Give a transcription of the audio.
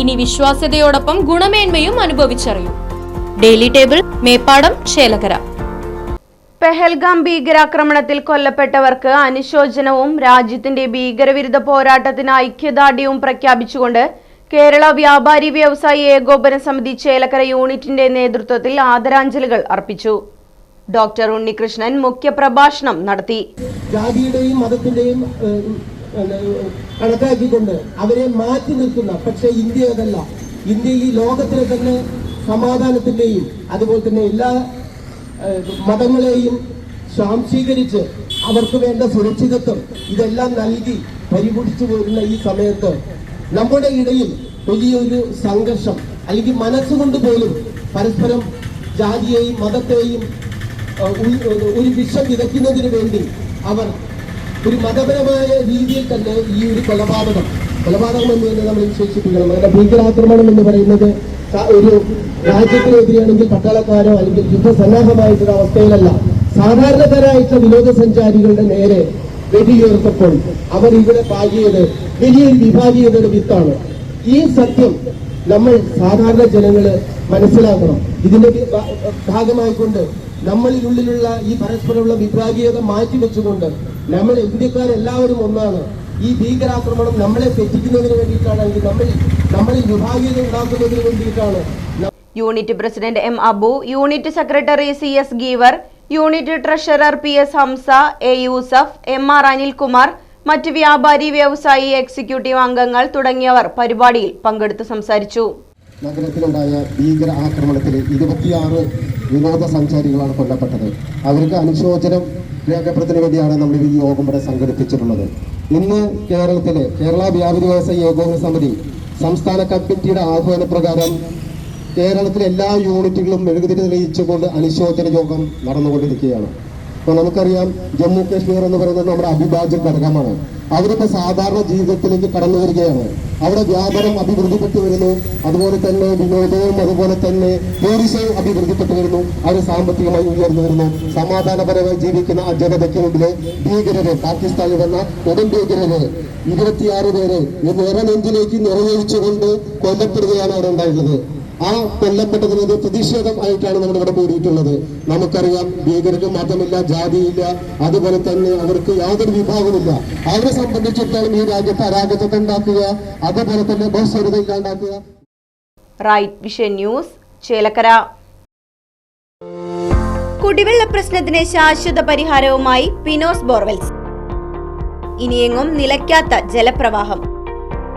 ഇനി വിശ്വാസ്യതയോടൊപ്പം ഗുണമേന്മയും അനുഭവിച്ചറിയും. ഡെയിലി ടേബിൾ മേപ്പാടം ചേലകര പെഹൽഗാം ഭീകരാക്രമണത്തിൽ കൊല്ലപ്പെട്ടവർക്ക് അനുശോചനവും രാജ്യത്തിന്റെ ഭീകരവിരുദ്ധ പോരാട്ടത്തിന് ഐക്യദാർഢ്യവും പ്രഖ്യാപിച്ചുകൊണ്ട് കേരള വ്യാപാരി വ്യവസായി ഏകോപന സമിതി ചേലക്കര യൂണിറ്റിന്റെ നേതൃത്വത്തിൽ ആദരാഞ്ജലികൾ അർപ്പിച്ചു. ഡോക്ടർ ഉണ്ണികൃഷ്ണൻ മുഖ്യപ്രഭാഷണം നടത്തി. ജാതിയുടെയും മതത്തിന്റെയും കണക്കാക്കിക്കൊണ്ട് അവരെ മാറ്റി നിർത്തുന്ന പക്ഷേ ഇന്ത്യ അതല്ല. ഇന്ത്യ ഈ ലോകത്തിലെ തന്നെ സമാധാനത്തിന്റെയും അതുപോലെ തന്നെ എല്ലാ മതങ്ങളെയും സ്വാംശീകരിച്ച് അവർക്ക് വേണ്ട സുരക്ഷിതത്വം ഇതെല്ലാം നൽകി പരിപൂടിച്ചു പോരുന്ന ഈ സമയത്ത് നമ്മുടെ ഇടയിൽ വലിയൊരു സംഘർഷം അല്ലെങ്കിൽ മനസ്സുകൊണ്ട് പോലും പരസ്പരം ജാതിയെയും മതത്തെയും ഒരു- വിഷം വിതയ്ക്കുന്നതിന് വേണ്ടി അവർ ഒരു മതപരമായ രീതിയിൽ തന്നെ ഈ ഒരു കൊലപാതകം കൊലപാതകം എന്ന് തന്നെ നമ്മൾ വിശേഷിപ്പിക്കണം. അങ്ങനെ ഭീകരാക്രമണം എന്ന് പറയുന്നത് ഒരു രാജ്യത്തിനെതിരെയാണെങ്കിൽ പട്ടാളക്കാരോ അല്ലെങ്കിൽ യുദ്ധസന്നാഹമായിട്ടുള്ള അവസ്ഥയിലല്ല. സാധാരണക്കാരായിട്ടുള്ള വിനോദസഞ്ചാരികളുടെ നേരെ വെടിയുയർത്തപ്പോൾ അവർ ഇവിടെ പാകിയത് വലിയൊരു വിഭാഗീയതയുടെ വിത്താണ്. ഈ സത്യം നമ്മൾ സാധാരണ ജനങ്ങൾ മനസ്സിലാക്കണം. ഇതിന്റെ ഭാഗമായിക്കൊണ്ട് നമ്മളിനുള്ളിലുള്ള ഈ പരസ്പരമുള്ള വിഭാഗീയത മാറ്റിവെച്ചുകൊണ്ട് നമ്മൾ ഇന്ത്യക്കാരെല്ലാവരും ഒന്നാണ്. ഈ ഭീകരാക്രമണം നമ്മളെ തെറ്റിക്കുന്നതിന് വേണ്ടിയിട്ടാണെങ്കിൽ നമ്മൾ നമ്മളിൽ വിഭാഗീയത ഉണ്ടാക്കുന്നതിന് വേണ്ടിയിട്ടാണ്. Unit president M Abu unit secretary C S Geevar unit treasurer P S Hamza A Yusuf M R Anilkumar മറ്റ് വ്യാപാരി വ്യവസായി എക്സിക്യൂട്ടീവ് അംഗങ്ങൾ തുടങ്ങിയവർ പരിപാടിയിൽ പങ്കെടുത്ത് സംസാരിച്ചു. നഗരത്തിലുണ്ടായ ഭീകര ആക്രമണത്തിൽ ഇരുപത്തിയാറ് വിനോദസഞ്ചാരികളാണ് കൊല്ലപ്പെട്ടത്. അവർക്ക് അനുശോചനം രേഖപ്പെടുത്തുന്നതിന് വേണ്ടിയാണ് നമ്മൾ ഈ യോഗം ഇവിടെ സംഘടിപ്പിച്ചിട്ടുള്ളത്. ഇന്ന് കേരളത്തിലെ കേരള വ്യാപാരി വ്യവസായ ഏകോപന സമിതി സംസ്ഥാന കമ്മിറ്റിയുടെ ആഹ്വാനപ്രകാരം കേരളത്തിലെ എല്ലാ യൂണിറ്റുകളും മെഴുകുതിരി തെളിയിച്ചുകൊണ്ട് അനുശോചന യോഗം നടന്നുകൊണ്ടിരിക്കുകയാണ്. അപ്പോൾ നമുക്കറിയാം ജമ്മു കാശ്മീർ എന്ന് പറയുന്നത് നമ്മുടെ അവിഭാജ്യ ഘടകമാണ്. അവരിപ്പോൾ സാധാരണ ജീവിതത്തിലേക്ക് കടന്നു വരികയാണ്. അവിടെ വ്യാപാരം അഭിവൃദ്ധിപ്പെട്ടു വരുന്നു. അതുപോലെ തന്നെ വിനോദവും അതുപോലെ തന്നെ ടൂറിസവും അഭിവൃദ്ധിപ്പെട്ടു വരുന്നു. അവർ സാമ്പത്തികമായി ഉയർന്നു വരുന്നു. സമാധാനപരമായി ജീവിക്കുന്ന ആ ജനതയ്ക്ക് മുമ്പിലെ ഭീകരര് പാകിസ്ഥാനിൽ വന്ന ഉടൻ ഭീകരര് ഇരുപത്തിയാറ് പേര് നിറനെഞ്ചിലേക്ക് നിറയൊഴിച്ചുകൊണ്ട് കൊല്ലപ്പെടുകയാണ് അവിടെ ഉണ്ടായിട്ടുള്ളത്. ആ കൊല്ലപ്പെട്ടതിനത് പ്രതിഷേധം ആയിട്ടാണ് നമ്മൾ ഇവിടെ കൂടിയിട്ടുള്ളത്. നമുക്കറിയാം ഭീകരർക്ക് മതമില്ല ജാതിയില്ല അതുപോലെ തന്നെ അവർക്ക് യാതൊരു വിഭാഗമില്ല അവരെ സംബന്ധിച്ചിടത്തോളം ഈ രാജ്യത്ത് അരാജകത്വം ഉണ്ടാക്കുക അതുപോലെ തന്നെ ബഹുസ്വരത ഇല്ലാണ്ടാക്കുക. Right Vision News Chelakkara. കുടിവെള്ള പ്രശ്നത്തിന് ശാശ്വത പരിഹാരവുമായി പിനോസ് ബോർവെൽസ്. ഇനിയെങ്ങും നിലയ്ക്കാത്ത ജലപ്രവാഹം.